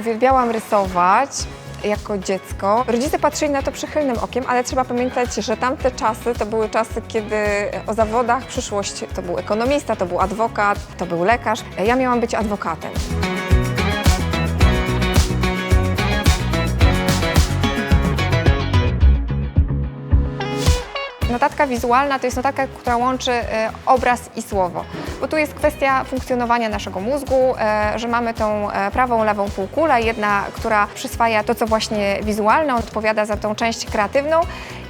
Uwielbiałam rysować jako dziecko. Rodzice patrzyli na to przychylnym okiem, ale trzeba pamiętać, że tamte czasy to były czasy, kiedy o zawodach przyszłość to był ekonomista, to był adwokat, to był lekarz. Ja miałam być adwokatem. Notatka wizualna to jest notatka, która łączy e, obraz i słowo, bo tu jest kwestia funkcjonowania naszego mózgu, e, że mamy tą e, prawą, lewą półkulę, jedna, która przyswaja to, co właśnie wizualne, odpowiada za tą część kreatywną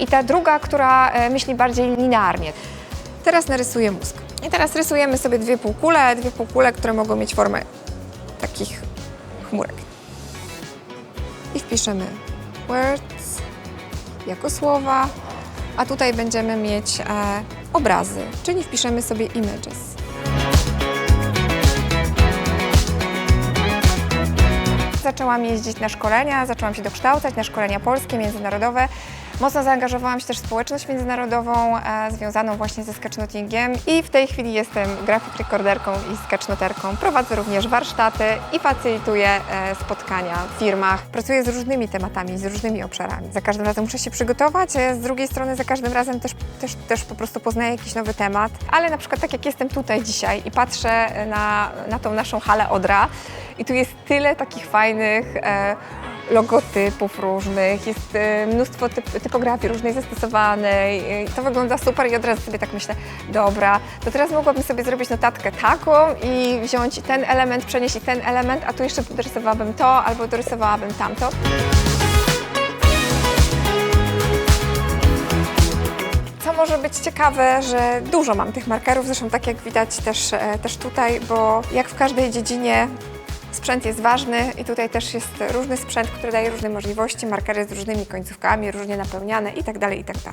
i ta druga, która myśli bardziej linearnie. Teraz narysuję mózg. I teraz rysujemy sobie dwie półkule, dwie półkule, które mogą mieć formę takich chmurek. I wpiszemy words jako słowa, a tutaj będziemy mieć e, obrazy, czyli wpiszemy sobie images. Zaczęłam jeździć na szkolenia, zaczęłam się dokształcać na szkolenia polskie, międzynarodowe. Mocno zaangażowałam się też w społeczność międzynarodową e, związaną właśnie ze sketchnotingiem i w tej chwili jestem grafik rekorderką i sketchnoterką. Prowadzę również warsztaty i facylituję e, spotkania w firmach. Pracuję z różnymi tematami, z różnymi obszarami. Za każdym razem muszę się przygotować, e, z drugiej strony za każdym razem też, też, też po prostu poznaję jakiś nowy temat. Ale na przykład tak jak jestem tutaj dzisiaj i patrzę na, na tą naszą halę Odra i tu jest tyle takich fajnych e, logotypów różnych, jest e, mnóstwo typ, typografii różnej zastosowanej. i To wygląda super i od razu sobie tak myślę, dobra, to teraz mogłabym sobie zrobić notatkę taką i wziąć ten element, przenieść ten element, a tu jeszcze dorysowałabym to albo dorysowałabym tamto. Co może być ciekawe, że dużo mam tych markerów, zresztą tak jak widać też, e, też tutaj, bo jak w każdej dziedzinie sprzęt jest ważny i tutaj też jest różny sprzęt, który daje różne możliwości, markery z różnymi końcówkami, różnie napełniane itd., itd.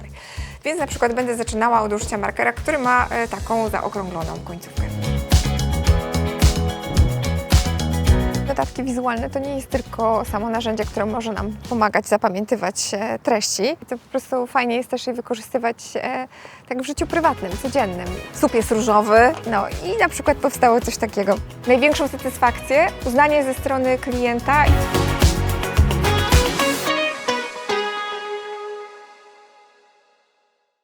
Więc na przykład będę zaczynała od użycia markera, który ma e, taką zaokrągloną końcówkę. Wizualne to nie jest tylko samo narzędzie, które może nam pomagać zapamiętywać e, treści. To po prostu fajnie jest też je wykorzystywać e, tak w życiu prywatnym, codziennym. Słup jest różowy, no i na przykład powstało coś takiego. Największą satysfakcję, uznanie ze strony klienta.